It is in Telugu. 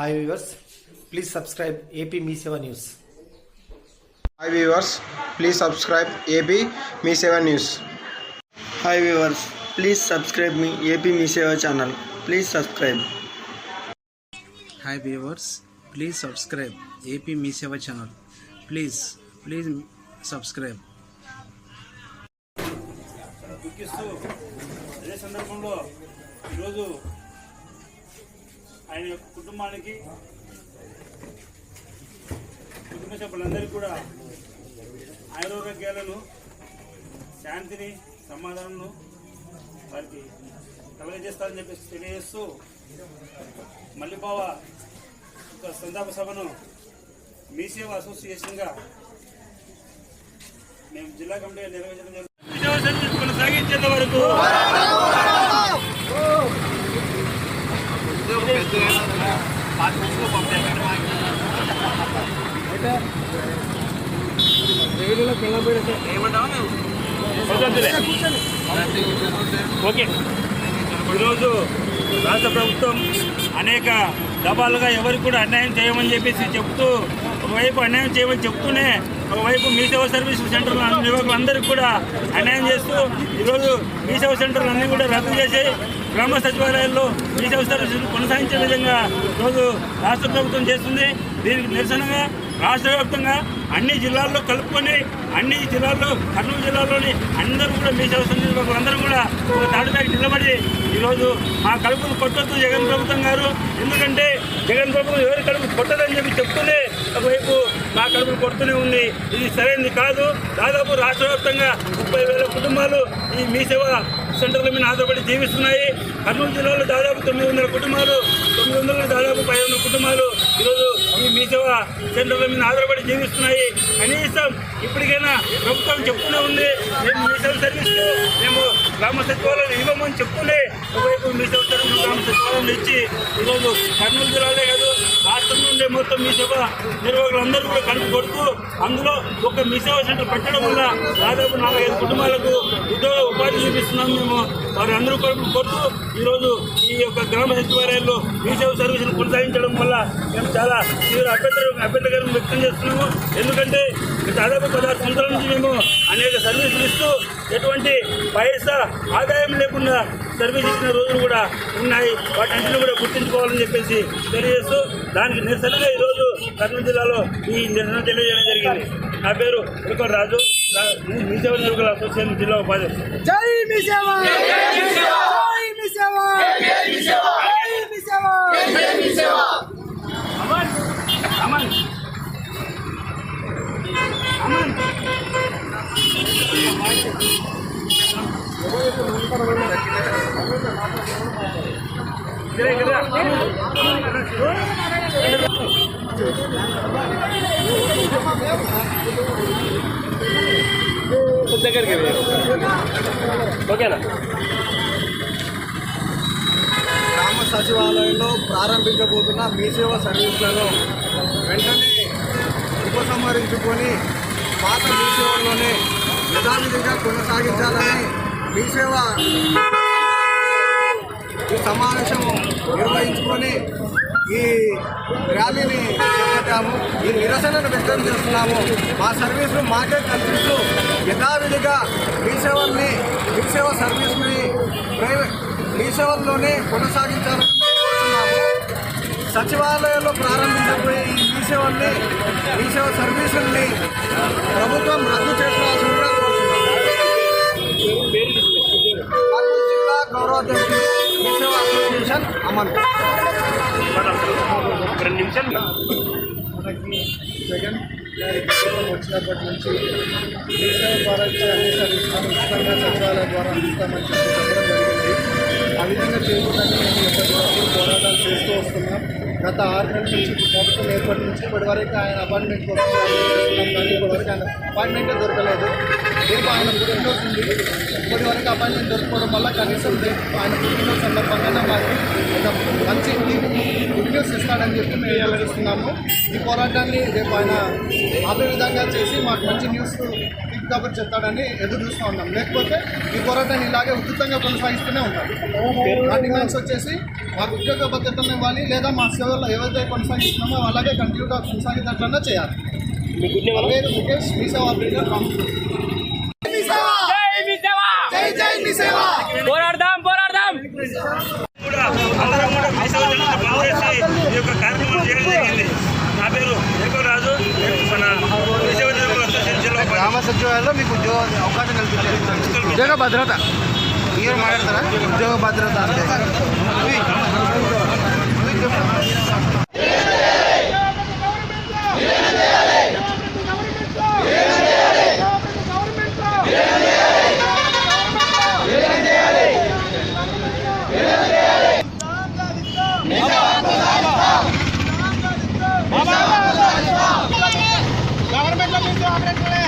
Hi viewers please subscribe AP Mee Seva news hi viewers please subscribe AP Mee seven news hi viewers please subscribe Mee AP Mee Seva channel please subscribe hi viewers please subscribe AP Mee Seva channel please please subscribe దుఃఖిస్తూ అదే సందర్భంలో ఈరోజు ఆయన యొక్క కుటుంబానికి కుటుంబ సభ్యులందరికీ కూడా ఆయురోగ్యాలను శాంతిని సమాధానం వారికి కలగజేస్తారని చెప్పేసి తెలియజేస్తూ మల్లిబావ ఒక సంతాప సభను మీ సేవ అసోసియేషన్గా మేము జిల్లా కమిటీ నిర్వహించడం జరుగుతుంది. కొనసాగించేంత వరకు ఓకే. ఈరోజు రాష్ట్ర ప్రభుత్వం అనేక డబ్బాలుగా ఎవరికి కూడా అన్యాయం చేయమని చెప్పేసి చెప్తూ ఒకవైపు అన్యాయం చేయమని చెప్తూనే ఒకవైపు మీ సేవ సర్వీస్ సెంటర్ల నిర్వాహకులందరికీ కూడా అన్యాయం చేస్తూ ఈరోజు మీ సేవ సెంటర్లు అన్నీ కూడా రద్దు చేసి గ్రామ సచివాలయాల్లో మీ సేవ సర్వీసులు కొనసాగించే విధంగా ఈరోజు రాష్ట్ర ప్రభుత్వం చేస్తుంది. దీనికి నిరసనగా రాష్ట్ర వ్యాప్తంగా అన్ని జిల్లాల్లో కలుపుకొని అన్ని జిల్లాల్లో కర్నూలు జిల్లాలోని అందరూ కూడా మీ సేవ సంఘాలు అందరూ కూడా ఒక తాడుపైకి నిలబడి ఈరోజు మా కలుపులు కొట్టొద్దు జగన్ ప్రభుత్వం గారు. ఎందుకంటే జగన్ ప్రభుత్వం ఎవరి కలుపు కొట్టదని చెప్పి మా కడుపు కొడుతూనే ఉంది. ఇది సరైనది కాదు. దాదాపు రాష్ట్ర వ్యాప్తంగా ముప్పై వేల కుటుంబాలు ఈ మీ సేవ సెంటర్ల మీద ఆధారపడి జీవిస్తున్నాయి. కర్నూలు జిల్లాలో దాదాపు తొమ్మిది వందల కుటుంబాలు తొమ్మిది వందల దాదాపు పై వందల కుటుంబాలు ఈరోజు ఈ మీ సేవ సెంటర్ల మీద ఆధారపడి జీవిస్తున్నాయి. కనీసం ఇప్పటికైనా ప్రభుత్వం చెప్తూనే ఉంది. మేము మీ సేవ సర్వీస్ మేము గ్రామ సచివాలయం ఇవ్వమని చెప్తూనే ఒకవైపు మీ సేవ గ్రామ సచివాలయం ఇచ్చి ఈరోజు కర్నూలు జిల్లాలే కాదు రాష్ట్రం నుండి మొత్తం మీ సేవ నిర్వాహకులందరూ కూడా కడుపు కొడుతూ అందులో ఒక మీ సేవ సెంటర్ పెట్టడం వల్ల దాదాపు నాలుగైదు కుటుంబాలకు ఉద్యోగ ఉపాధి చూపిస్తున్నాం మేము వారి అందరూ కడుపు కొడుతూ ఈరోజు ఈ యొక్క గ్రామ సచివాలయాల్లో మీ సేవ సర్వీసులు కొనసాగించడం వల్ల మేము చాలా తీవ్ర అభ్యంతర అభ్యంతరం వ్యక్తం చేస్తున్నాము. ఎందుకంటే దాదాపు పదహారు సంవత్సరాల నుంచి మేము అనేక సర్వీసులు ఇస్తూ ఎటువంటి పైసా ఆదాయం లేకుండా సర్వీస్ ఇచ్చిన రోజులు కూడా ఉన్నాయి. వాటన్నిటిని కూడా గుర్తుంచుకోవాలని చెప్పేసి తెలియజేస్తూ దానికి నిరసనగా ఈరోజు కర్నూలు జిల్లాలో ఈ నిరసన తెలియజేయడం జరిగింది. నా పేరు ఉల్కర్ రాజు. మీ సేవ అసోసియేషన్ జిల్లా ఉపాధ్యక్షుడు. జై మీ సేవ! జై మీ సేవ! జై మీ సేవ! అమన్. అమన్. అమన్. ఇక్కడ ఇక్కడ దగ్గరికి ఓకేనా? గ్రామ సచివాలయంలో ప్రారంభించబోతున్న మీ సేవ సర్వీసులలో వెంటనే ఉపసంహరించుకొని పాత మీ సేవల్లోనే యథావిధిగా కొనసాగించాలని మీ సేవ. ఈ సమావేశం నిర్వహించుకొని ఈ ర్యాలీని చేపట్టాము. ఈ నిరసనను వ్యక్తం చేస్తున్నాము. మా సర్వీసులు మాకే కల్పిస్తూ యథావిధిగా మీ సేవల్ని మీ సేవ సర్వీస్ని ప్రైవేట్ మీ సేవల్లోనే కొనసాగించాలని సచివాలయంలో ప్రారంభించబోయే ఈ మీ సేవల్ని మీ సేవ సర్వీసుల్ని మనకి జగన్ ప్రభుత్వం వచ్చినప్పటి నుంచి దేశం ద్వారా అన్ని సర్వీసులను ఉచితంగా సచివాలయం ద్వారా అందిస్తామని చెప్పి చెప్పడం జరిగింది. ఆ విధంగా చేయకుండానే మేము పోరాటాలు చేస్తూ వస్తున్నాం గత ఆరు నెలల నుంచి ప్రభుత్వం ఏర్పడి నుంచి ఇప్పటి వరకు ఆయన అపాయింట్మెంట్ కోసం ఇప్పటి వరకు ఆయన అపాయింట్మెంటే దొరకలేదు. రేపు ఆయన పుట్టినరోజు ఉంది ఇప్పటి వరకు అపాయింట్మెంట్ దొరకపోవడం వల్ల కనీసం రేపు ఆయన పుట్టినరోజు సందర్భంగానే మాకు మంచి గుడ్ న్యూస్ ఇస్తాడని చెప్పి మేము ఆలోచిస్తున్నాము. ఈ పోరాటాన్ని రేపు ఆయన ఆపే విధంగా చేసి మాకు మంచి న్యూస్ కబుర్ చెప్తాడని ఎదురు చూస్తూ ఉన్నాం. లేకపోతే ఈ పోరాటాన్ని ఇలాగే ఉచితంగా కొనసాగిస్తూనే ఉంటాం డిమాండ్స్ వచ్చేసి మాకు ఉద్యోగ భద్రతను ఇవ్వాలి లేదా మా సేవలు ఏవైతే కొనసాగిస్తున్నామో అలాగే కంటిన్యూగా కొనసాగేటట్లన్నా చేయాలి. పేరు ముఖేష్ మీ సేవ ఆపరేటర్. పోరాడదాం పోరాడదాం కూడా అందరం కూడా మీ సేవ! జనాలతో పనిచేసి ఈ యొక్క కార్యక్రమం చేయడం జరిగింది నా పేరు ఏకరాజు మన మీ సేవ! జనాల అసోసియేషన్ జిల్లా గ్రామ సచివాలయంలో మీకు ఉద్యోగ అవకాశం కల్పించారు. ఉద్యోగ భద్రత. మీరు మాట్లాడతారా ఉద్యోగ భద్రత అంటే ఉయ్. ఉయ్ చెప్పు. గవర్నమెంట్లో మీ సేవ ఆపరేటర్లే